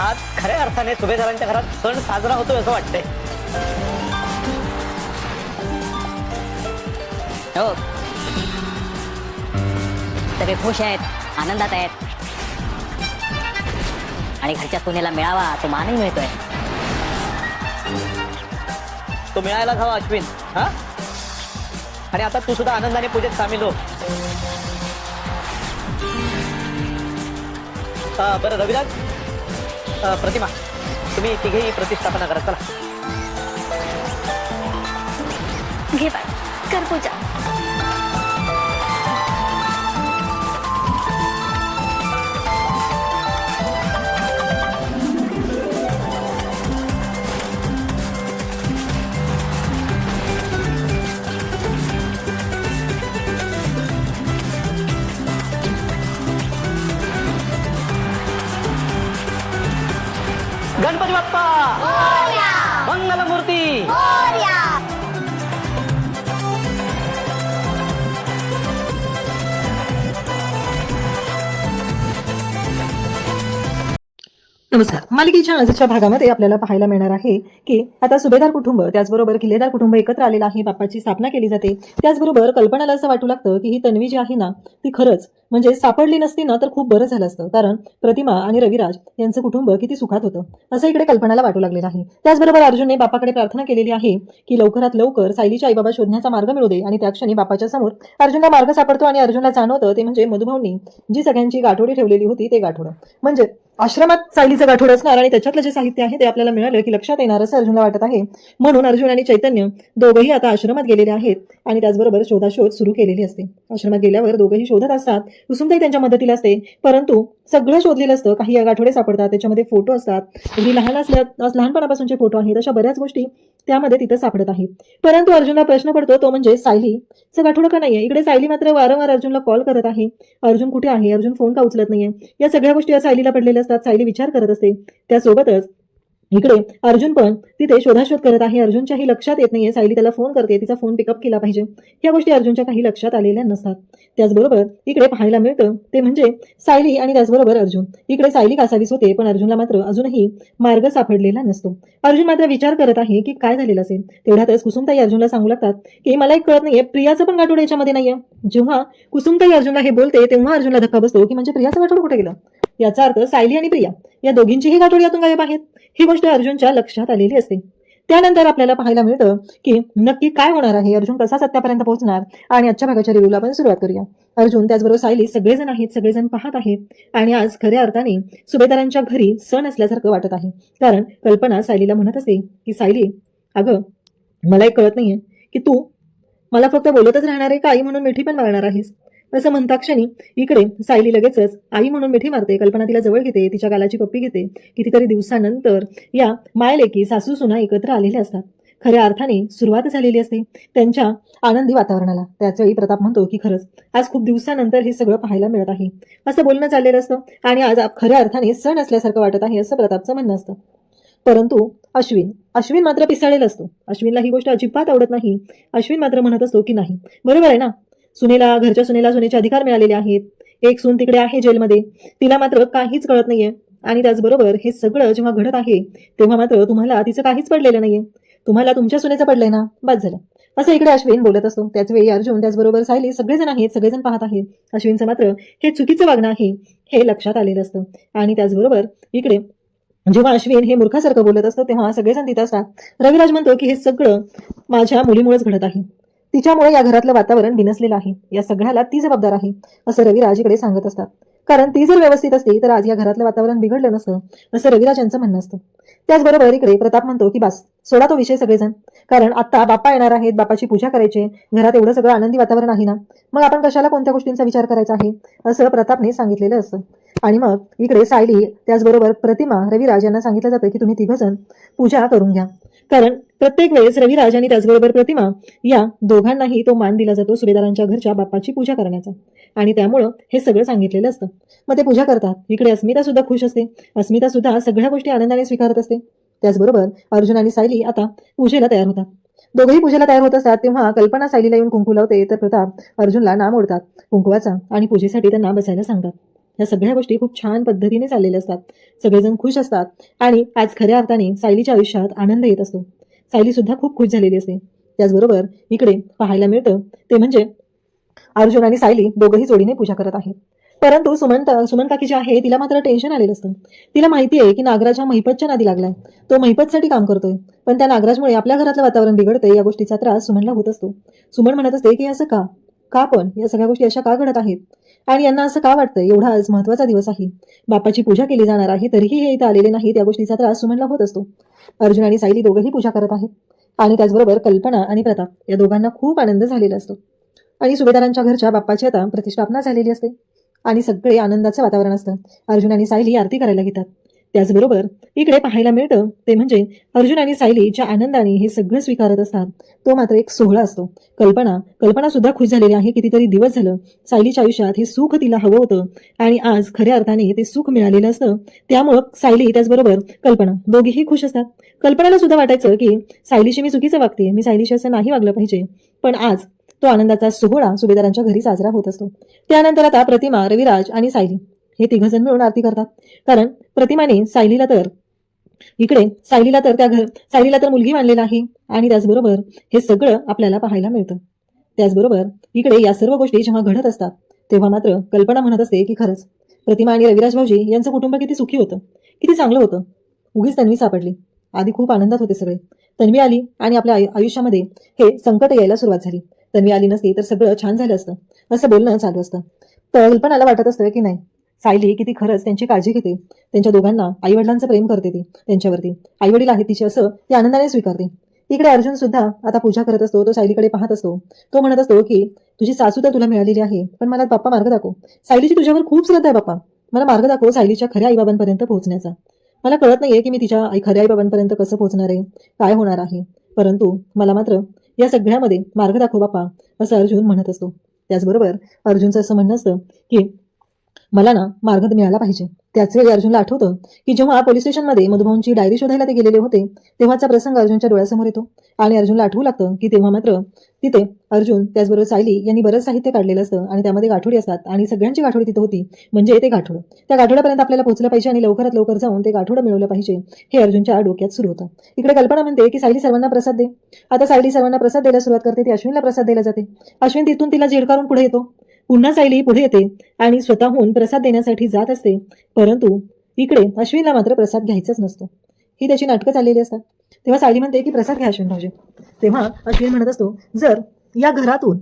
आज खऱ्या अर्थाने सुभेदारांच्या घरात सण साजरा होतोय असं वाटतंय. हो. सगळे खुश आहेत आनंदात आहेत. आणि घरच्या सोनेला मिळावा तो मानही मिळतोय. तो मिळायला हवा अश्विन. हा? आणि आता तू सुद्धा आनंदाने पूजेत सामील हो. बरं रविराज. प्रतिमा. तुम्ही तिघेही प्रतिष्ठापना करा चला. घे बाय. कर पूजा. नमस्कार मालिकेच्या आजच्या भागामध्ये आपल्याला पाहायला मिळणार आहे की आता सुभेदार कुटुंब त्याचबरोबर किल्लेदार कुटुंब एकत्र आलेलं आहे बाप्पाची स्थापना केली जाते. त्याचबरोबर कल्पनाला असं वाटू लागतं की ही तन्वी जी आहे ना ती खरंच म्हणजे सापडली नसती ना तर खूप बरं झालं असतं. कारण प्रतिमा आणि रविराज यांचं कुटुंब किती सुखात होतं असं इकडे कल्पनाला वाटू लागलेलं आहे. त्याचबरोबर अर्जुनने बापाकडे प्रार्थना केलेली आहे की लवकरात लवकर सायलीच्या आईबाबा शोधण्याचा मार्ग मिळू दे आणि त्या क्षणी बापाच्या समोर अर्जुनला मार्ग सापडतो आणि अर्जुनला जाणवतं ते म्हणजे मधुभाऊंनी जी सगळ्यांची गाठोडी ठेवलेली होती ते गाठोडं. म्हणजे आश्रमात सायलीचं गाठोड असणार आणि त्याच्यातलं जे साहित्य आहे ते आपल्याला मिळालं की लक्षात येणार असं अर्जुनला वाटत आहे. म्हणून अर्जुन आणि चैतन्य दोघंही आता आश्रमात गेलेले आहेत आणि त्याचबरोबर शोधाशोध सुरू केलेली असते. आश्रमात गेल्यावर दोघंही शोधत असतात. कुसुमताई त्यांच्या मदतीला असते. परंतु सगळं शोधलेलं असतं. काही आठवडे सापडतात. त्याच्यामध्ये फोटो असतात. अगदी लहान असल्या लहानपणापासूनचे फोटो आहेत. अशा बऱ्याच गोष्टी त्यामध्ये तिथं सापडत आहेत. परंतु अर्जुनला प्रश्न पडतो तो म्हणजे सायली. सगाठोडं का नाहीये? इकडे सायली मात्र वारंवार अर्जुनला कॉल करत आहे. अर्जुन कुठे आहे? अर्जुन फोन का उचलत नाहीये? या सगळ्या गोष्टी या सायलीला पडलेल्या असतात. सायली विचार करत असते. त्यासोबतच इकडे अर्जुन पण तिथे शोधाशोध करत आहे. अर्जुनच्याही लक्षात येत नाहीये. सायली त्याला फोन करते. तिचा फोन पिकअप केला पाहिजे. या गोष्टी अर्जुनच्या काही लक्षात आलेल्या नसतात. त्याचबरोबर इकडे पाहायला मिळतं ते म्हणजे सायली आणि त्याचबरोबर अर्जुन. इकडे सायली कासावीस होते पण अर्जुनला मात्र अजूनही मार्ग सापडलेला नसतो. अर्जुन मात्र विचार करत आहे की काय झालेलं असेल? तेवढ्यातच कुसुमताई अर्जुनला सांगू लागतात की मला एक कळत नाहीये प्रियाचं पण गाठोड याच्यामध्ये नाहीये. जेव्हा कुसुमताई अर्जुनला हे बोलते तेव्हा अर्जुनला धक्का बसतो की म्हणजे प्रियाचं गाठोड कुठे गेलं? याचा अर्थ सायली आणि प्रिया या दोघींचीही गाठोड यातून गायब आहेत. ही गोष्ट अर्जुनच्या लक्षात आलेली असते. त्यानंतर आपल्याला पाहायला मिळतं की नक्की काय होणार आहे? अर्जुन कसा सत्यापर्यंत पोहोचणार? आणि आजच्या भागाच्या रिव्ह्यूला आपण सुरुवात करूया. अर्जुन त्याचबरोबर सायली सगळेजण आहेत सगळेजण पाहत आहेत. आणि आज खऱ्या अर्थाने सुभेदारांच्या घरी सण असल्यासारखं वाटत आहे. कारण कल्पना सायलीला म्हणत असते की सायली अगं मला एक कळत नाहीये की तू मला फक्त बोलतच राहणार आहे काही म्हणून मिठी पण मारणार आहेस. असं म्हणता क्षणी इकडे सायली लगेचच आई म्हणून मिठी मारते कल्पना तिला जवळ घेते तिच्या गालाची पप्पी घेते. कितीतरी दिवसानंतर या मायलेकी सासू सुना एकत्र आलेल्या असतात. खऱ्या अर्थाने सुरुवात झालेली असते त्यांच्या आनंदी वातावरणाला. त्याचवेळी प्रताप म्हणतो की खरंच आज खूप दिवसानंतर हे सगळं पाहायला मिळत आहे. असं बोलणं चाललेलं असतं आणि आज खऱ्या अर्थाने सण असल्यासारखं वाटत आहे असं प्रतापचं म्हणणं असतं. परंतु अश्विन अश्विन मात्र पिसाळेल असतो. अश्विनला ही गोष्ट अजिबात आवडत नाही. अश्विन मात्र म्हणत असतो की नाही. बरोबर आहे ना? सुनेला घरच्या सुनेला सुनेचे अधिकार मिळालेले आहेत. एक सून तिकडे आहे जेलमध्ये. तिला मात्र काहीच कळत नाहीये. आणि त्याचबरोबर हे सगळं जेव्हा घडत आहे तेव्हा मात्र तुम्हाला तिचं काहीच पडलेलं नाहीये. तुम्हाला तुमच्या सुनेचं पडलंय ना? बस झालं. असं इकडे अश्विन बोलत असतो. त्याच वेळी अर्जुन त्याचबरोबर सायली सगळेजण आहेत सगळेजण पाहत आहेत. अश्विनचं मात्र हे चुकीचं वागणं आहे हे लक्षात आलेलं असतं. आणि त्याचबरोबर इकडे जेव्हा अश्विन हे मूर्खासारखं बोलत असतं तेव्हा सगळेजण तिथं असतात. रविराज म्हणतो की हे सगळं माझ्या मुलीमुळेच घडत आहे. तिच्यामुळे या घरातलं वातावरण बिनसलेलं आहे. या सगळ्याला ती जबाबदार आहे असं रवी राजेकडे सांगत असतात. कारण ती जर व्यवस्थित असती तर आज या घरातलं वातावरण बिघडलं नसतं असं रविराज यांचं म्हणणं असतं. त्याचबरोबर इकडे प्रताप म्हणतो की बास सोडा तो विषय सगळेजण. कारण आता बाप्पा येणार आहेत बापाची पूजा करायची घरात एवढं सगळं आनंदी वातावरण आहे ना मग आपण कशाला कोणत्या गोष्टींचा विचार करायचा आहे? असं प्रतापने सांगितलेलं असतं. आणि मग इकडे सायली त्याचबरोबर प्रतिमा रविराज यांना सांगितलं जातं की तुम्ही तिघजण पूजा करून घ्या. कारण प्रत्येक वेळेस रविराज आणि त्याचबरोबर प्रतिमा या दोघांनाही तो मान दिला जातो सुभेदारांच्या घरच्या बाप्पाची पूजा करण्याचा. आणि त्यामुळं हे सगळं सांगितलेलं असतं. मग ते पूजा करतात. इकडे अस्मिता सुद्धा खुश असते. अस्मिता सुद्धा सगळ्या गोष्टी आनंदाने स्वीकारत असते. त्याचबरोबर अर्जुन आणि सायली आता पूजेला तयार होतात. दोघेही पूजेला तयार होत असतात तेव्हा कल्पना सायलीला येऊन कुंकू लावते तर प्रताप अर्जुनला नाम ओढतात. कुंकुवाचा आणि पूजेसाठी त्यांना बसायला सांगतात. या सगळ्या गोष्टी खूप छान पद्धतीने चाललेल्या असतात. सगळेजण खुश असतात आणि आज खऱ्या अर्थाने सायलीच्या आयुष्यात आनंद येत असतो. सायली सुद्धा खूप खुश झालेली असते. त्याचबरोबर इकडे पाहायला मिळतं ते म्हणजे अर्जुन आणि सायली दोघंही जोडीने पूजा करत आहेत. परंतु सुमंत सुमन काकी जी आहे तिला मात्र टेन्शन आलेलं असतं. तिला माहिती आहे की नागराज हा महिपतच्या नादी लागलाय. तो महिपतसाठी काम करतोय. पण त्या नागराजमुळे आपल्या घरातलं वातावरण बिघडतंय या गोष्टीचा त्रास सुमनला होत असतो. सुमन म्हणत असते की असं का? का पण? या सगळ्या गोष्टी अशा का घडत आहेत? आणि यांना असं का वाटतंय? एवढा आज महत्त्वाचा दिवस आहे. बापाची पूजा केली जाणार आहे तरीही हे इथं आलेले नाही त्या गोष्टीचा त्रास सुमनला होत असतो. अर्जुन आणि सायली दोघंही पूजा करत आहेत. आणि त्याचबरोबर कल्पना आणि प्रताप या दोघांना खूप आनंद झालेला असतो. आणि सुभेदारांच्या घरच्या बाप्पाची आता प्रतिष्ठापना झालेली असते. आणि सगळे आनंदाचं वातावरण असतं. अर्जुन आणि सायली आरती करायला घेतात. त्याचबरोबर इकडे पाहायला मिळतं ते म्हणजे अर्जुन आणि सायली ज्या आनंदाने हे सगळं स्वीकारत असतात. तो मात्र एक सोहळा असतो. कल्पना कल्पना सुद्धा खुश झालेली आहे. कितीतरी दिवस झालं सायलीच्या आयुष्यात हे सुख तिला हवं होतं. आणि आज खऱ्या अर्थाने ते सुख मिळालेलं असतं. त्यामुळं सायली त्याचबरोबर कल्पना दोघीही खुश असतात. कल्पनाला सुद्धा वाटायचं की सायलीशी मी चुकीचं वागते मी सायलीशी असं नाही वागलं पाहिजे. पण आज तो आनंदाचा सोहळा सुभेदारांच्या घरी साजरा होत असतो. त्यानंतर आता प्रतिमा रविराज आणि सायली हे तिघजण मिळून आरती करतात. कारण प्रतिमाने सायलीला तर इकडे सायलीला तर त्या घर सायलीला तर मुलगी मानलेला आहे आणि त्याचबरोबर हे सगळं आपल्याला पाहायला मिळतं. त्याचबरोबर इकडे या सर्व गोष्टी जेव्हा घडत असतात तेव्हा मात्र कल्पना म्हणत असते की खरंच प्रतिमा आणि रविराज भाऊजी यांचं कुटुंब किती सुखी होतं किती चांगलं होतं. उगीच तन्वी सापडली. आधी खूप आनंदात होते सगळे. तन्वी आली आणि आपल्या आयुष्यामध्ये हे संकट यायला सुरुवात झाली. तन्वी आली नसती तर सगळं छान झालं असतं. असं बोलणं चालू असतं. तर कल्पनाला वाटत असतं की नाही. सायली किती खरंच त्यांची काळजी घेते. त्यांच्या दोघांना आईवडिलांचं प्रेम करते ती त्यांच्यावरती. आईवडील आहेत तिचे असं ती आनंदाने स्वीकारते. इकडे अर्जुन सुद्धा आता पूजा करत असतो तो सायलीकडे पाहत असतो. तो म्हणत असतो की तुझी सासू तर तुला मिळालेली आहे पण मला बाप्पा मार्ग दाखव. सायलीची तुझ्यावर खूप श्रद्धा आहे बाप्पा मला मार्ग दाखव सायलीच्या खऱ्या आईबाबांपर्यंत पोहोचण्याचा. मला कळत नाहीये की मी तिच्या आई खऱ्या आईबाबांपर्यंत कसं पोहोचणार आहे? काय होणार आहे? परंतु मला मात्र या सगळ्यामध्ये मार्ग दाखव बाप्पा असं अर्जुन म्हणत असतो. त्याचबरोबर अर्जुनचं असं म्हणणं असतं की मला ना मार्ग मिळाला पाहिजे. त्याच वेळी अर्जुनला आठवतं की जेव्हा पोलीस स्टेशनमध्ये मधुभाऊंची डायरी शोधायला ते गेलेले होते तेव्हाचा प्रसंग अर्जुनच्या डोळ्यासमोर येतो. आणि अर्जुनला आठवू लागतं की तेव्हा मात्र तिथे अर्जुन त्याचबरोबर सायली यांनी बरंच साहित्य काढलेलं असतं आणि त्यामध्ये गाठोडी असतात आणि सगळ्यांची गाठोडी तिथं होती म्हणजे ते गाठोडं. त्या गाठोड्यापर्यंत आपल्याला पोहोचलं पाहिजे आणि लवकरात लवकर जाऊन ते गाठोडं मिळवलं पाहिजे हे अर्जुनच्या डोक्यात सुरू होतं. इकडे कल्पना म्हणते की सायली सर्वांना प्रसाद दे. आता सायली सर्वांना प्रसाद द्यायला सुरुवात करते ती अश्विनला प्रसाद द्यायला जाते. अश्विन तिथून तिला झेडकारून पुढे येतो. पुन्हा सायली पुढे येते आणि स्वतःहून प्रसाद देण्यासाठी जात असते. परंतु इकडे अश्विनला मात्र प्रसाद घ्यायचाच नसतो. ही त्याची नाटकं चाललेली असतात. तेव्हा सायली म्हणते की प्रसाद घ्या अश्विन भाऊजी. तेव्हा अश्विन म्हणत असतो जर या घरातून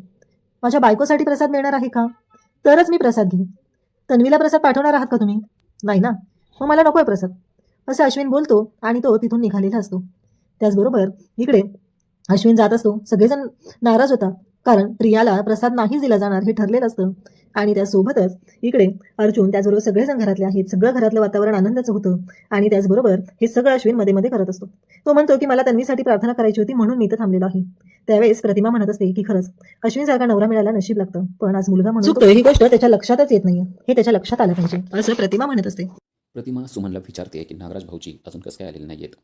माझ्या बायकोसाठी प्रसाद मिळणार आहे का? तरच मी प्रसाद घेईन. तन्वीला प्रसाद पाठवणार आहात का तुम्ही? नाही ना. मग मला नको आहे प्रसाद. असं अश्विन बोलतो आणि तो तिथून निघालेला असतो. त्याचबरोबर इकडे अश्विन जात असतो. सगळेजण नाराज होता कारण प्रियाला प्रसाद नाही दिला जाणार हे ठरलेलं असतं. आणि त्यासोबतच इकडे अर्जुन त्याचबरोबर सगळेजण घरातले आहेत. सगळं घरातलं वातावरण आनंदाचं होतं. आणि त्याचबरोबर हे सगळं अश्विनमध्ये मध्ये करत असतो. तो म्हणतो की मला तन्वीसाठी प्रार्थना करायची होती म्हणून मी इथं थांबलेलो आहे. त्यावेळेस प्रतिमा म्हणत असते की खरंच अश्विन सारखा नवरा मिळायला नशीब लागतं. पण आज मुलगा म्हणून चुकतोय. ही गोष्ट त्याच्या लक्षातच येत नाहीये. हे त्याच्या लक्षात आलं पाहिजे. असं प्रतिमा म्हणत असते. प्रतिमा सुमनला विचारते की नागराज भाऊजी अजून कसं काय आलेले नाही आहेत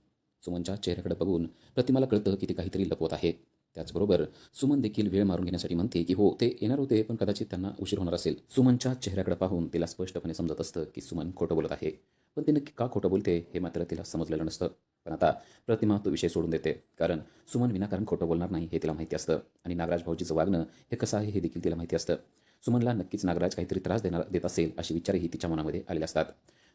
सुमनच्या चेहऱ्याकडे बघून प्रतिमाला कळतं की ते काहीतरी लपवत आहे त्याचबरोबर सुमन देखील वेळ मारून घेण्यासाठी म्हणते की हो ते येणार होते पण कदाचित त्यांना उशीर होणार असेल. सुमनच्या चेहऱ्याकडे पाहून तिला स्पष्टपणे समजत असतं की सुमन खोटं बोलत आहे. पण ते नक्की का खोटं बोलते हे मात्र तिला समजलेलं नसतं. पण आता प्रतिमा तो विषय सोडून देते. कारण सुमन विनाकारण खोटं बोलणार नाही हे तिला माहिती असतं. आणि नागराज भाऊजीचं वागणं हे कसं आहे हे देखील तिला माहिती असतं. सुमनला नक्कीच नागराज काहीतरी त्रास देणार देत असेल अशी विचारही तिच्या मनामध्ये आलेले असतात.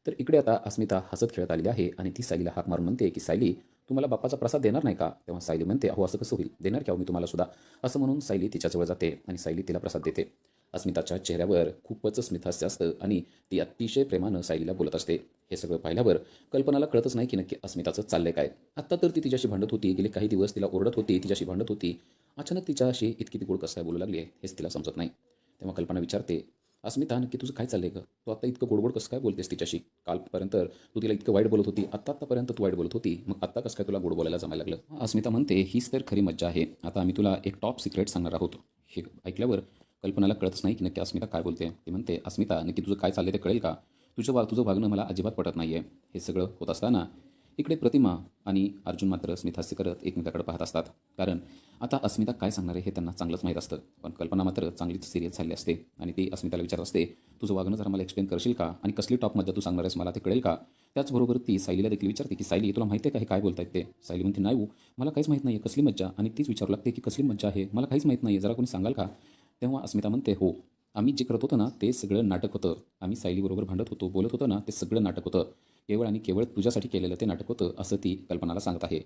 तर इकडे आता अस्मिता हसत खेळत आलेली आहे आणि ती सायलीला हाक मारून म्हणते की सायली तुम्हाला बाप्पाचा प्रसाद देणार नाही का? तेव्हा सायली म्हणते अहो असं कसं होईल? देणार की अहो मी तुम्हाला सुद्धा? असं म्हणून सायली तिच्याजवळ जाते आणि सायली तिला प्रसाद देते. अस्मिताच्या चेहऱ्यावर खूपच स्मिथास्य असतं आणि ती अतिशय प्रेमानं सायलीला बोलत असते. हे सगळं पाहिल्यावर कल्पनाला कळतच नाही की नक्की अस्मिताचं चाललंय काय. आत्ता तर ती तिच्याशी भांडत होती गेले काही दिवस तिला ओरडत होती तिच्याशी भांडत होती. अचानक तिच्याशी इतकी ती गोड कसं काय बोलू लागली आहे हेच तिला समजत नाही. तेव्हा कल्पना विचारते अस्मिता नक्की तुझं काय चाललंय का तू आता इतकं गोडगोड कसं काय बोलतेस तिच्याशी? कालपर्यंत तू तिला इतकं वाईट बोलत होती आत्ता आत्तापर्यंत तू वाईट बोलत होती मग आत्ता कसं काय तुला गोड बोलायला जमायला लागलं? अस्मिता म्हणते हीच तर खरी मज्जा आहे. आता आम्ही तुला एक टॉप सिक्रेट सांगणार आहोत. हे ऐकल्यावर कल्पनाला कळतच नाही की नक्की अस्मिता काय बोलते. ती म्हणते अस्मिता नक्की तुझं काय चाललंय ते कळेल का? तुझं वा तुझं वागणं मला अजिबात पटत नाही आहे हे सगळं होत असताना इकडे प्रतिमा आणि अर्जुन मात्र स्मितास्य करत एकमेकाकडे पाहत असतात. कारण आता अस्मिता काय सांगणार आहे हे त्यांना चांगलंच माहीत असतं. पण कल्पना मात्र चांगलीच सिरियस झाली असते. आणि ती अस्मिताला विचारत असते तुझं वागणं जरा मला एक्सप्लेन करशील का? आणि कसली टॉप मजा तू सांगणार आहेस? मला ते कळेल का? त्याचबरोबर ती सायलीला देखील विचारते की सायली तुला माहिती आहे का हे काय बोलतायत ते? सायली म्हणते नाही हो, मला काहीच माहीत नाही आहे कसली मज्जा? आणि तीच विचारू लागते की कसली मज्जा आहे? मला काहीच माहीत नाही आहे जरा कोणी सांगाल का? तेव्हा अस्मिता म्हणते हो आम्ही जे करत होतो ना ते सगळं नाटक होतं. आम्ही सायलीबरोबर भांडत होतो बोलत होतो ना ते सगळं नाटक होतं. केवळ आणि केवळ तुझ्यासाठी केलेलं ते नाटक होतं असं ती कल्पनाला सांगत आहे.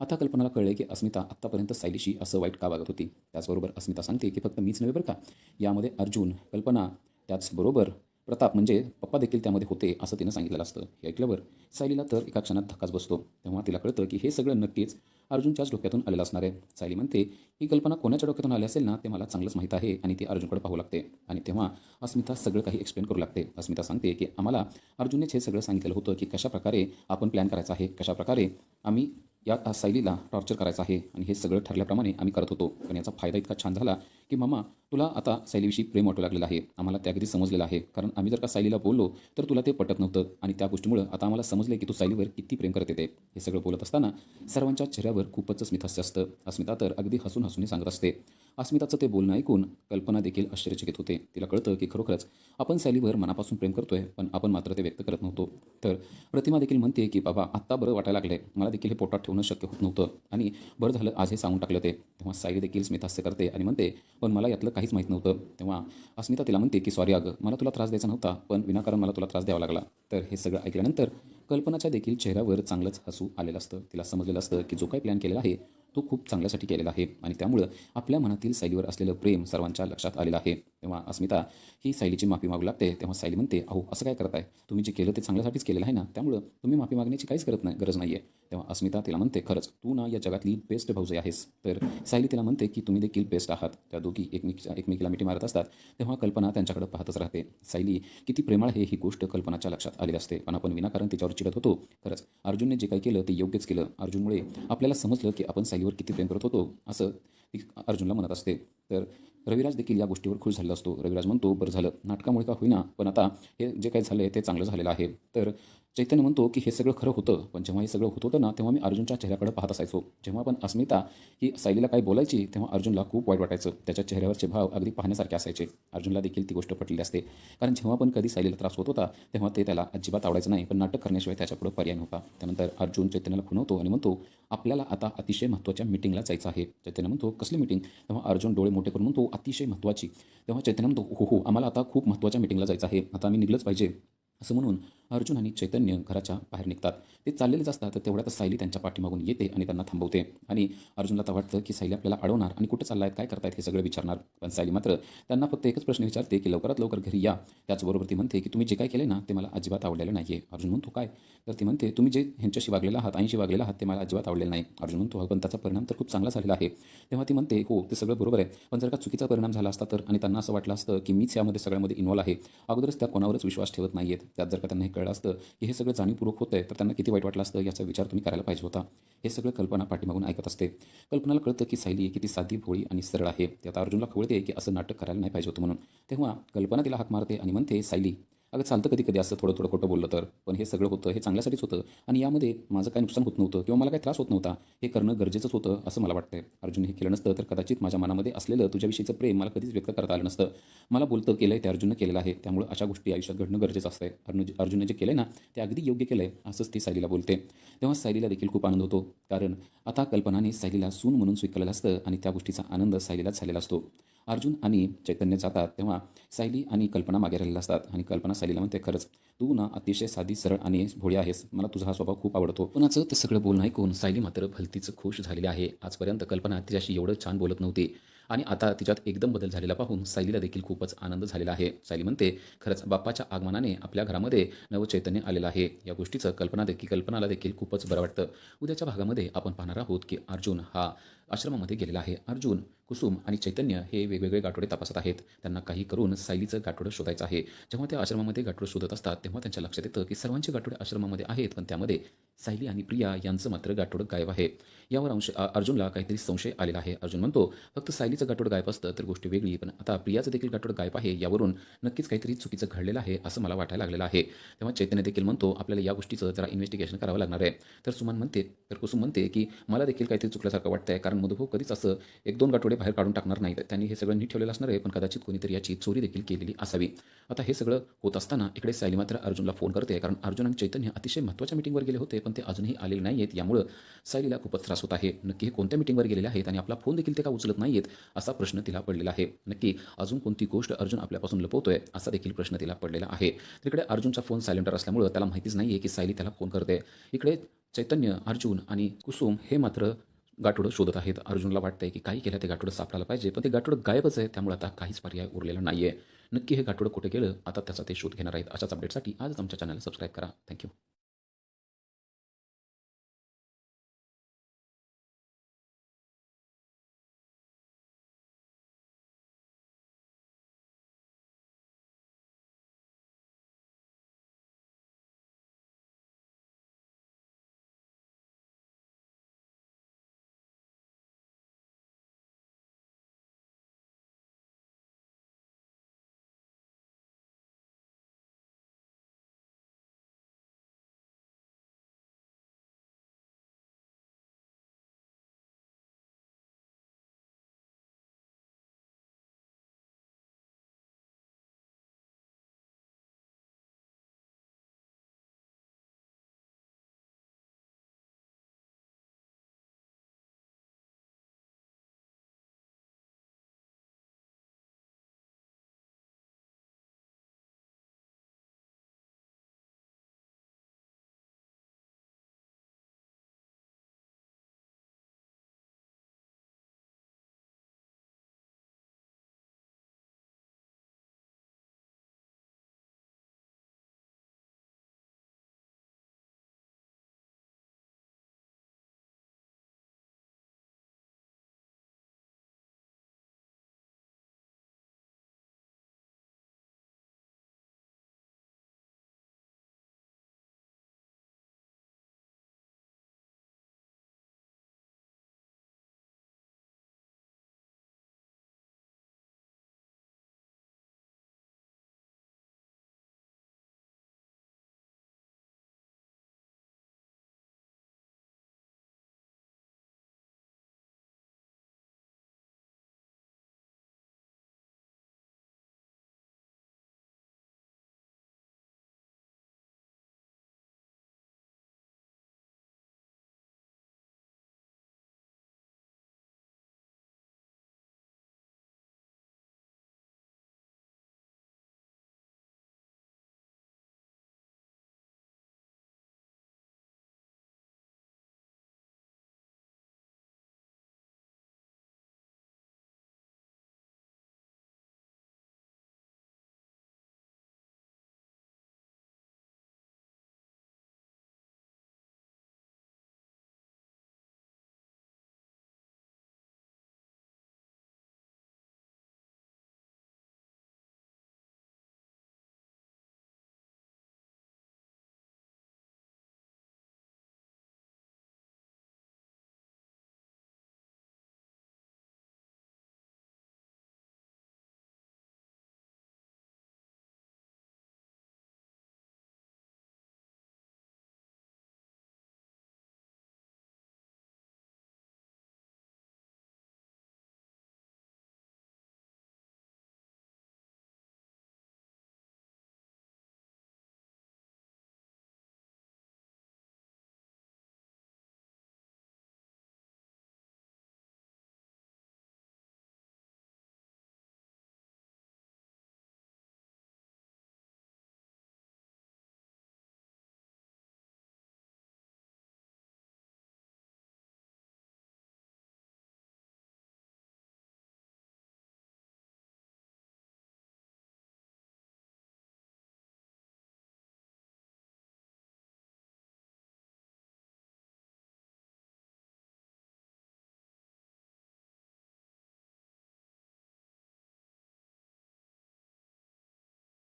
आता कल्पनाला कळले की अस्मिता आत्तापर्यंत सायलीशी असं वाईट का वागत होती. त्याचबरोबर अस्मिता सांगते की फक्त मीच नव्हे बरं का यामध्ये अर्जुन कल्पना त्याचबरोबर प्रताप म्हणजे पप्पा देखील त्यामध्ये होते असं तिनं सांगितलेलं असतं. हे ऐकल्यावर सायलीला तर एका क्षणात धक्काच बसतो. तेव्हा तिला कळतं की हे सगळं नक्कीच अर्जुनच्याच डोक्यातून आलेला असणार आहे. सायली म्हणते ही कल्पना कोणाच्या डोक्यातून आली असेल ना ते मला चांगलंच माहीत आहे आणि ती अर्जुनकडे पाहू लागते. आणि तेव्हा अस्मिता सगळं काही एक्सप्लेन करू लागते. अस्मिता सांगते की आम्हाला अर्जुननेच हे सगळं सांगितलेलं होतं की कशाप्रकारे आपण प्लॅन करायचा आहे कशाप्रकारे आम्ही या सायलीला टॉर्चर करायचं आहे आणि हे सगळं ठरल्याप्रमाणे आम्ही करत होतो. पण याचा फायदा इतका छान झाला की मामा तुला आता सायलीविषयी प्रेम वाटू लागलेलं आहे. आम्हाला त्या अगदी समजलेलं आहे. कारण आम्ही जर का सायलीला बोललो तर तुला ते पटत नव्हतं. आणि त्या गोष्टीमुळं आता आम्हाला समजले की तू सायलीवर किती प्रेम करत येते. हे सगळं बोलत असताना सर्वांच्या चेहऱ्यावर खूपच स्मितहास्य असतं. अस्मिता तर अगदी हसून हसून सांगत असते. अस्मिताचं ते बोलणं ऐकून कल्पना देखील आश्चर्यचकित होते. तिला कळतं की खरोखरच आपण सायलीवर मनापासून प्रेम करतोय पण आपण मात्र ते व्यक्त करत नव्हतो. तर प्रतिमा देखील म्हणते की बाबा आत्ता बरं वाटायला लागले मला देखील हे पोटात ठेवणं शक्य होत नव्हतं. आणि बरं झालं आज हे सांगून टाकलं ते. तेव्हा सायली देखील स्मितास्य करते आणि म्हणते पण मला यातलं काहीच माहीत नव्हतं. तेव्हा अस्मिता तिला म्हणते की सॉरी अगं मला तुला त्रास द्यायचा नव्हता पण विनाकारण मला तुला त्रास द्यावा लागला. तर हे सगळं ऐकल्यानंतर कल्पनाच्या देखील चेहऱ्यावर चांगलंच हसू आलेलं असतं. तिला समजलेलं असतं की जो काही प्लॅन केलेला आहे तो खूप चांगल्यासाठी केलेला आहे. आणि त्यामुळं आपल्या मनातील सायलीवर असलेलं प्रेम सर्वांच्या लक्षात आलेलं आहे. तेव्हा अस्मिता ही सायलीची माफी मागू लागते. तेव्हा सायली म्हणते अहो असं काय करताय? तुम्ही जे केलं ते चांगल्यासाठीच केलेलं आहे ना? त्यामुळं तुम्ही माफी मागण्याची काहीच करत नाही गरज नाही आहे तेव्हा अस्मिता तिला म्हणते खरंच तू ना या जगातली बेस्ट भाऊजी आहेस. तर सायली तिला म्हणते की तुम्ही देखील बेस्ट आहात. त्या दोघी एकमेकीच्या एकमेकीला मिठी मारत असतात. तेव्हा कल्पना त्यांच्याकडे पाहतच राहते. सायली किती प्रेमाळ आहे ही गोष्ट कल्पनाच्या लक्षात आलेली असते. पण आपण विनाकारण तिच्यावर चिडत होतो. खरंच अर्जुनने जे काही केलं ते योग्यच केलं. अर्जुनमुळे आपल्याला समजलं की आपण सायलीवर किती प्रेम करत होतो असं ती अर्जुनला म्हणत असते. तर रविराज देखील या गोष्टीवर खुश झालेला असतो. रविराज म्हणतो बरं झालं. नाटकामुळे का होईना पण आता हे जे काही झालं आहे ते चांगलं झालेलं आहे. तर चैतन्य म्हणतो की हे सगळं खरं होतं पण जेव्हा हे सगळं होत होतं ना तेव्हा मी अर्जुनच्या चेहऱ्याकडे पाहत असायचो. जेव्हा पण अस्मिता ही सायलीला काय बोलायची तेव्हा अर्जुनला खूप वाईट वाटायचं. त्याच्या चेहऱ्यावरचे भाव अगदी पाहण्यासारखे असायचे. अर्जुनला देखील ती गोष्ट पटलेली असते. कारण जेव्हा पण कधी सायलीला त्रास होत होता तेव्हा ते त्याला अजिबात आवडायचं नाही पण नाटक करण्याशिवाय त्याच्यापुढे पर्याय नव्हता. त्यानंतर अर्जुन चैतन्याला खुणवतो आणि म्हणतो आपल्याला आता अतिशय महत्त्वाच्या मिटिंगला जायचं आहे. चैतन्य म्हणतो कसली मिटिंग? तेव्हा अर्जुन डोळे मोठे करून म्हणतो अतिशय महत्त्वाची. तेव्हा चैतन्य म्हणतो हो हो आम्हाला आता खूप महत्त्वाच्या मिटिंगला जायचं आहे. आता आम्ही निघलंच पाहिजे. असं म्हणून अर्जुन आणि चैतन्य घराच्या बाहेर निघतात. ते चाललेलेच असतात तर तेवढ्यातच सायली त्यांच्या पाठीमागून येते आणि त्यांना थांबवते. आणि अर्जुनला तर वाटतं की सायली आपल्याला अडवणार आणि कुठं चाललाय काय करतायत हे सगळं विचारणार. पण सायली मात्र त्यांना फक्त एकच प्रश्न विचारते की लवकरात लवकर घरी या. त्याचबरोबर ती म्हणते की तुम्ही जे काय केले ना ते मला अजिबात आवडलेलं नाही आहे अर्जुन म्हणतो काय? तर ती म्हणते तुम्ही जे ह्यांच्याशी वागलेला आहात आईशी वागलेला आहात ते मला अजिबात आवडलेलं नाही. अर्जुन म्हणतो पण त्याचा परिणाम तर खूप चांगला झालेला आहे. तेव्हा ती म्हणते हो ते सगळं बरोबर आहे. पण जर का चुकीचा परिणाम झाला असता तर आणि त्यांना असं वाटलं असतं की मीच यामध्ये सगळ्यामध्ये इन्व्हॉल्व आहे अगोदरच त्या कोणावरच विश्वास ठेवत नाही आहेत त्यात जर का त्यांना कळलं असतं की हे सगळं जाणीवपूर्वक होतं आहे तर त्यांना किती वाईट वाटलं असतं याचा विचार तुम्ही करायला पाहिजे होता. हे सगळं कल्पना पाठीमागून ऐकत असते. कल्पनाला कळतं की सायली किती साधी भोळी आणि सरळ आहे. ते आता अर्जुनला खवळते की असं नाटक करायला नाही पाहिजे होतं म्हणून. तेव्हा कल्पना तिला हाक मारते आणि म्हणते सायली अगं चालतं कधी कधी असं थोडं थोडं खोटं बोललं तर पण हे सगळं होतं हे चांगल्यासाठीच होतं आणि यामध्ये माझं काय नुकसान होत नव्हतं किंवा मला काही त्रास होत नव्हता हे करणं गरजेचंच होतं असं मला वाटतं अर्जुन हे केलं नसतं तर कदाचित माझ्या मनामध्ये असलेलं तुझ्याविषयीचं प्रेम मला कधीच व्यक्त करता आलं नसतं. मला बोलतं केलं आहे ते अर्जुननं केलेलं आहे त्यामुळे अशा गोष्टी आयुष्यात घडणं गरजेचं असतं अर्जुन अर्जुनने जे केलं ना ते अगदी योग्य केलं आहे असंच ती सायलीला बोलते. तेव्हा सायलीला देखील खूप आनंद होतो कारण आता कल्पनाने सायलीला सून म्हणून स्वीकारलेलं असतं आणि त्या गोष्टीचा आनंद सायलीलाच झालेला असतो. अर्जुन आणि चैतन्य जातात तेव्हा सायली आणि कल्पना मागे राहिलेल्या असतात. आणि कल्पना सायलीला म्हणते खरंच तू ना अतिशय साधी सरळ आणि भोळी आहेस. मला तुझा हा स्वभाव खूप आवडतो. कोणाचं ते सगळं बोलणं ऐकून सायली मात्र भलतीच खुश झालेली आहे. आजपर्यंत कल्पना तिच्याशी एवढं छान बोलत नव्हती. आणि आता तिच्यात एकदम बदल झालेला पाहून सायलीला देखील खूपच आनंद झालेला आहे. सायली म्हणते खरंच बाप्पाच्या आगमनाने आपल्या घरामध्ये नवचैतन्य आलेलं आहे. या गोष्टीचं कल्पना देखील कल्पनाला देखील खूपच बरं वाटतं. उद्याच्या भागामध्ये आपण पाहणार आहोत की अर्जुन हा आश्रमामध्ये गेलेला आहे. अर्जुन कुसुम आणि चैतन्य हे वेगवेगळे गाठोडे तपासत आहेत. त्यांना काही करून सायलीचं गाठोडं शोधायचं आहे. जेव्हा ते आश्रमामध्ये गाठोडं शोधत असतात तेव्हा त्यांच्या लक्षात येतं की सर्वांचे गाठोडे आश्रमामध्ये आहेत पण त्यामध्ये सायली आणि प्रिया यांचं मात्र गाठोडं गायब आहे. यावर अंश अर्जुनला काहीतरी संशय आलेला आहे. अर्जुन म्हणतो फक्त सायलीचं गाठोडं गायब असतं तर गोष्ट वेगळी पण आता प्रियाचं देखील गाठोडं गायब आहे यावरून नक्कीच काहीतरी चुकीचं घडलेलं आहे असं मला वाटायला लागलेलं आहे. तेव्हा चैतन्य देखील म्हणतो आपल्याला या गोष्टीचं जरा इन्व्हेस्टिगेशन करावं लागणार आहे. तर सुमन म्हणते तर कुसुम म्हणते की मला देखील काहीतरी चुकल्यासारखं वाटतंय कारण मधुभाऊ कधीच असं एक दोन गाठोडे बाहेर काढून टाकणार नाहीत. त्यांनी हे सगळं नीट ठेवलेलं असणार आहे पण कदाचित कोणीतरी याची चोरी देखील केलेली असावी. आता हे सगळं होत असताना इकडे सायली मात्र अर्जुनला फोन करते कारण अर्जुन आणि चैतन्य अतिशय महत्त्वाच्या मीटिंगवर गेले होते पण ते अजूनही आलेले नाही आहेत. यामुळं सायलीला खूपच त्रास होत आहे. नक्की हे कोणत्या मीटिंगवर गेलेले आहेत आणि आपला फोन देखील ते का उचलत नाही आहेत असा प्रश्न तिला पडलेला आहे. नक्की अजून कोणती गोष्ट अर्जुन आपल्यापासून लपवतोय असा देखील प्रश्न तिला पडलेला आहे. तिकडे अर्जुनचा फोन सायलेंटर असल्यामुळं त्याला माहितीच नाही आहे की सायली त्याला फोन करते. इकडे चैतन्य अर्जुन आणि कुसुम हे मात्र गाठोडं शोधत आहेत. अर्जुनला वाटतंय की काही केलं ते गाठोडं सापडायला पाहिजे पण ते गाठोडं गायबच आहे. त्यामुळे आता काहीच पर्याय उरलेला नाही आहे नक्की हे गाठोडं कुठे गेलं? आता त्याचा ते शोध घेणार आहेत. अशाच अपडेटसाठी आजच आमच्या चॅनलला सबस्क्राईब करा. थँक्यू